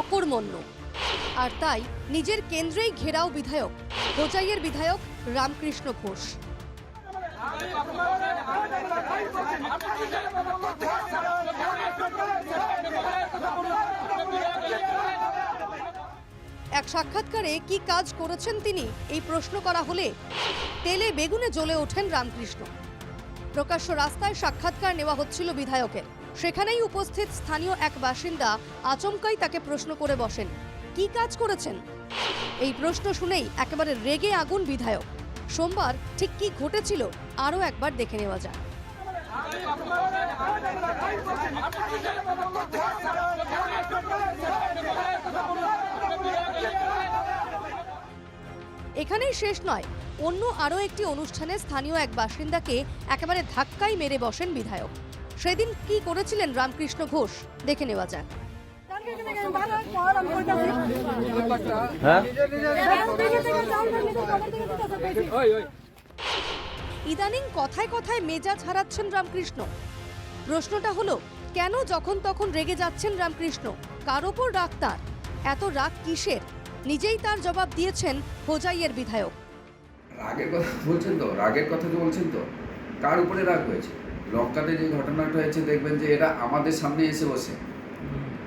অকর্মণ্য আর তাই নিজের কেন্দ্রেই ঘেরাও বিধায়ক হোজাইয়ের বিধায়ক রামকৃষ্ণ ঘোষ। এক সাক্ষাৎকারে কি কাজ করেছেন তিনি, এই প্রশ্ন করা হলে তেলে বেগুনে জ্বলে ওঠেন রামকৃষ্ণ। প্রকাশ্য রাস্তায় সাক্ষাৎকার নেওয়া হচ্ছিল বিধায়কের। সেখানেই উপস্থিত স্থানীয় এক বাসিন্দা আচমকাই তাকে প্রশ্ন করে বসেন, কি কাজ করেছেন? এই প্রশ্ন শুনেই একেবারে রেগে আগুন বিধায়ক। সোমবার ঠিক কি ঘটেছিল আরও একবার দেখে নেওয়া যাক। এখানেই শেষ নয়, অন্য আরও একটি অনুষ্ঠানে স্থানীয় এক বাসিন্দাকে একেবারে ধাক্কাই মেরে বসেন বিধায়ক। সেদিন কি করেছিলেন রামকৃষ্ণ ঘোষ? দেখে নেওয়া যাক। হ্যাঁ? ইদানিং কথায় কথায় মেজাজ হারাচ্ছেন রামকৃষ্ণ। প্রশ্নটা হলো কেন যখন তখন রেগে যাচ্ছেন রামকৃষ্ণ? কার ওপর রাগ তার? এত রাগ কিসের? নিজেই তার জবাব দিয়েছেন হোজাইয়ের বিধায়ক। রাগের কথা বলছেন তো? রাগের কথা বলছেন তো? কার উপরে রাগ হয়েছে? লঙ্কাতে যে ঘটনাটা হয়েছে দেখবেন যে এরা আমাদের সামনে এসে বসে।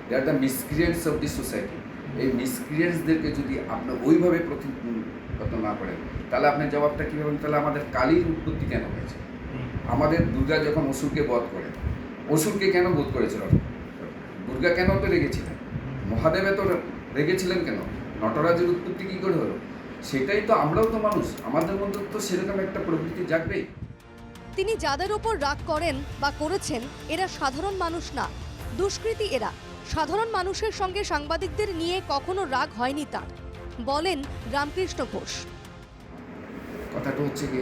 They are the miscreants of the society এই মিসক্রিয়েন্টসদেরকে যদি আপনি ওইভাবে প্রতিহত না করেন তাহলে আপনার জবাবটা কী হবেন তাহলে আমাদের কালীর উৎপত্তি কেন হয়েছে? আমাদের দুর্গা যখন অসুরকে বধ করে অসুরকে কেন বোধ করেছিল? দুর্গা কেন তো রেগেছিলেন? মহাদেবে তো রেগেছিলেন কেন? নটরাজের উৎপত্তি কী করে হলো? সেটাই তো আমরাও তো মানুষ। আমাদের মধ্যে তো সেরকম একটা প্রবৃত্তি জাগবেই। তিনি যাদের ওপর রাগ করেন বা করেছেন, এরা সাধারণ মানুষ না। দুষ্কৃতী এরা। সাধারণ মানুষের সঙ্গে সাংবাদিকদের নিয়ে কখনো রাগ হয়নি তার। বলেন রামকৃষ্ণ ঘোষ। কথাটা হচ্ছে কি?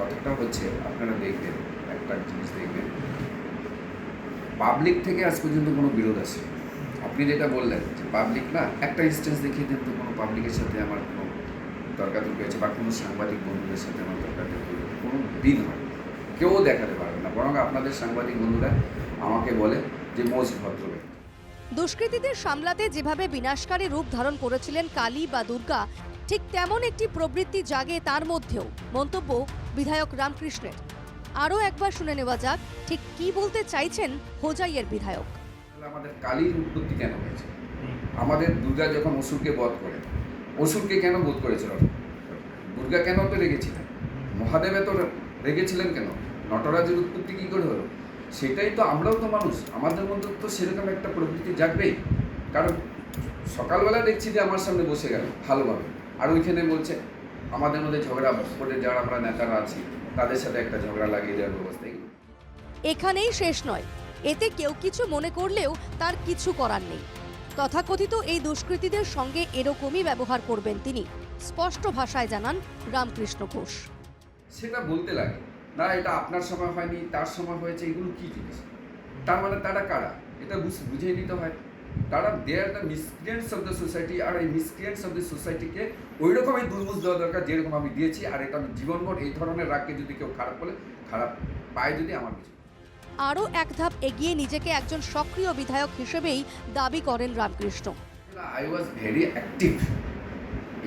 কথাটা হচ্ছে, আপনারা দেখবেন, একটা জিনিস দেখবেন। পাবলিক থেকে আজ পর্যন্ত কোনো বিরোধ আসে আপনি যেটা বললেন, যে পাবলিক না, একটা ইনস্টেন্স দেখিয়ে দেন তো কোনো পাবলিকের সাথে আমার কোনো তর্কাতর্কি হয়েছে বা কোনো সাংবাদিক বন্ধুদের সাথে আমার হয়েছে কোনো দিন হয় কেউ দেখাতে পারবে না। বরং আপনাদের সাংবাদিক বন্ধুরা আমাকে বলে যে মোস্ট ভদ্র ব্যক্তি দুষ্কৃতীদের সামলাতে যেভাবে বিনাশকারী রূপ ধারণ করেছিলেন কালী বা দুর্গা ঠিক তেমন একটি প্রবৃত্তি জাগে তার মধ্যেও মন্তব্য বিধায়ক রামকৃষ্ণের। আরও একবার শুনে নেওয়া যাক ঠিক কি বলতে চাইছেন হোজাইয়ের বিধায়ক? আমাদের কালীর উৎপত্তি কেন হয়েছে? আমাদের দুর্গা যখন অসুরকে বধ করে অসুরকে কেন বোধ করেছিল দুর্গা কেন তো রেগেছিলেন? মহাদেবে তো রেগেছিলেন কেন? নটরাজের উৎপত্তি কী করে হলো? সেটাই তো আমরাও তো মানুষ। আমাদের মধ্যে তো সেরকম একটা প্রবৃত্তি জাগবেই। কারণ সকালবেলা দেখছি যে আমার সামনে বসে গেল, ভালোভাবে। আর ওইখানে বলছে, আমাদের মধ্যে ঝগড়া করে যারা আমরা নেতারা আছি, তাদের সাথে একটা ঝগড়া লাগিয়ে দেওয়ার ব্যবস্থা এখানেই শেষ নয়। এতে কেউ কিছু মনে করলেও তার কিছু করার নেই। তথাকথিত এই দুষ্কৃতীদের সঙ্গে এরকমই ব্যবহার করবেন তিনি, স্পষ্ট ভাষায় জানান রামকৃষ্ণ ঘোষ। সেটা বলতে লাগে না এটা আপনার সময় হয়নি তার সময় হয়েছে এগুলো কি জিনিস? তার মানে তারা কারা? এটা বুঝ- বুঝিয়ে নিতে হয়। তারা they are the miscreants of the society আর এই মিসক্রিয়েন্টস অফ দ্য সোসাইটিকে ওই রকমই দুর্মুষ দেওয়া দরকার যেরকম আমি দিয়েছি আর এটা আমি জীবনভর এই ধরনের রাগকে যদি কেউ খারাপ বলে খারাপ পায় যদি আমার কিছু। আরও এক ধাপ এগিয়ে নিজেকে একজন সক্রিয় বিধায়ক হিসেবেই দাবি করেন Ramakrishna. I was very active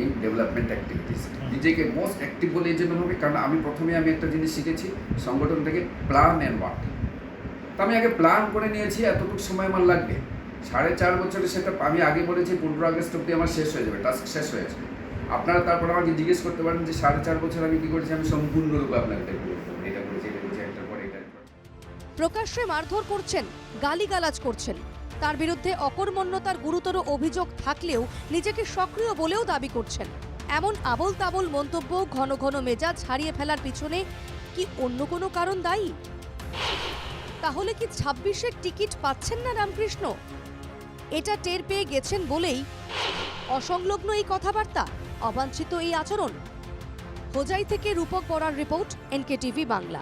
in development activities নিজেকে মোস্ট অ্যাক্টিভ বলে এই জন্য হবে, কারণ আমি প্রথমে আমি একটা জিনিস শিখেছি, সংগঠন থেকে প্ল্যান অ্যান্ড ওয়ার্ক তা আমি আগে প্ল্যান করে নিয়েছি, এতটুকু সময় আমার লাগবে। সাড়ে চার বছরে সেটা আমি আগে বলেছি, পনেরো আগস্ট অব্দি আমার শেষ হয়ে যাবে টাস্ক শেষ হয়ে যাবে। আপনারা তারপর আমাকে জিজ্ঞেস করতে পারেন যে সাড়ে চার বছর আমি কী করেছি, আমি সম্পূর্ণরূপে আপনাকে এটা এটা করেছি এটা করেছি একটা পরে, এটা প্রকাশ্যে মারধর করছেন, গালিগালাজ করছেন। তার বিরুদ্ধে অকর্মণ্যতার গুরুতর অভিযোগ থাকলেও নিজেকে সক্রিয় বলেও দাবি করছেন। এমন আবল তাবল মন্তব্য ঘন ঘন মেজাজ হারিয়ে ফেলার পিছনে কি অন্য কোনো কারণ দায়ী? তাহলে কি ছাব্বিশের টিকিট পাচ্ছেন না রামকৃষ্ণ? এটা টের পেয়ে গেছেন বলেই অসংলগ্ন এই কথাবার্তা, অবাঞ্ছিত এই আচরণ। হোজাই থেকে Rupak Borah report NK TV Bangla.